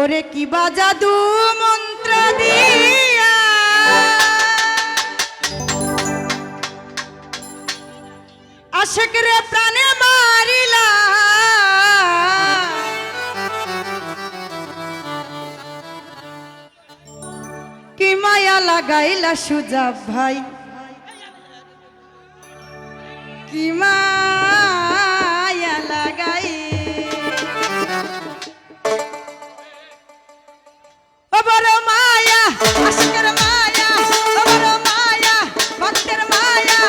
ওরে কি বাজা দু মন্ত্র দিয়া? আশেক প্রাণে মারিলা। কি মায়া লাগাইলা সুজা ভাই? কি মা মায়া ভক্তের মায়া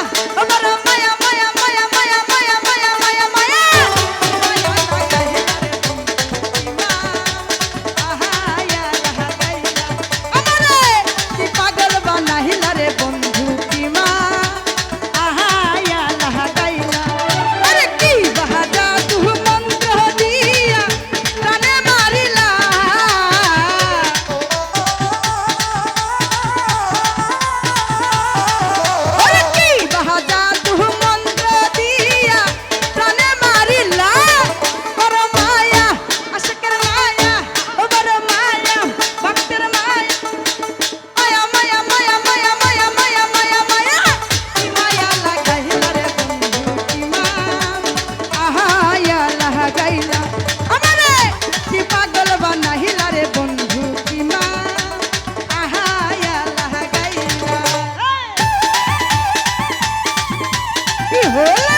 Oh!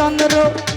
চন্দ্র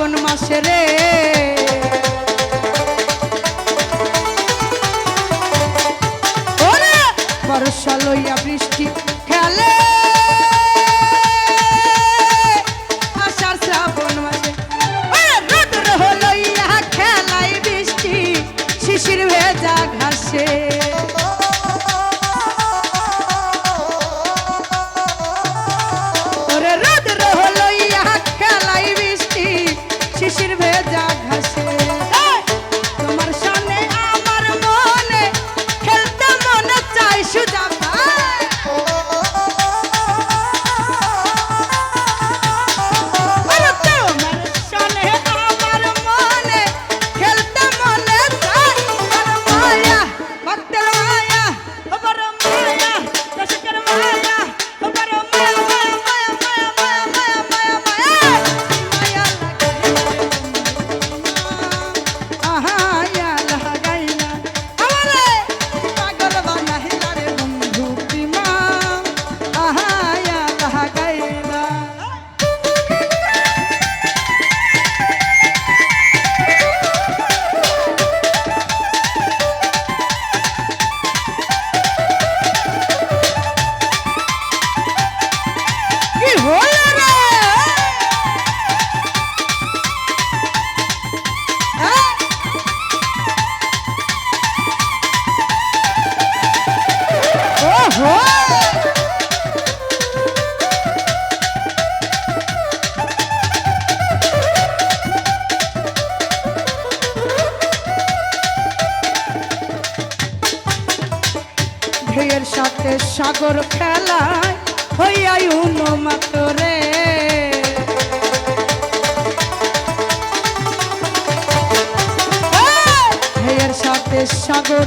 শ্রাবণ মাসে রে। বর্ষা লইয়া বৃষ্টি খেলে। আশির ভেজা সাগর খেলায় হইয়াই উন্মাত রে। সাথে সাগর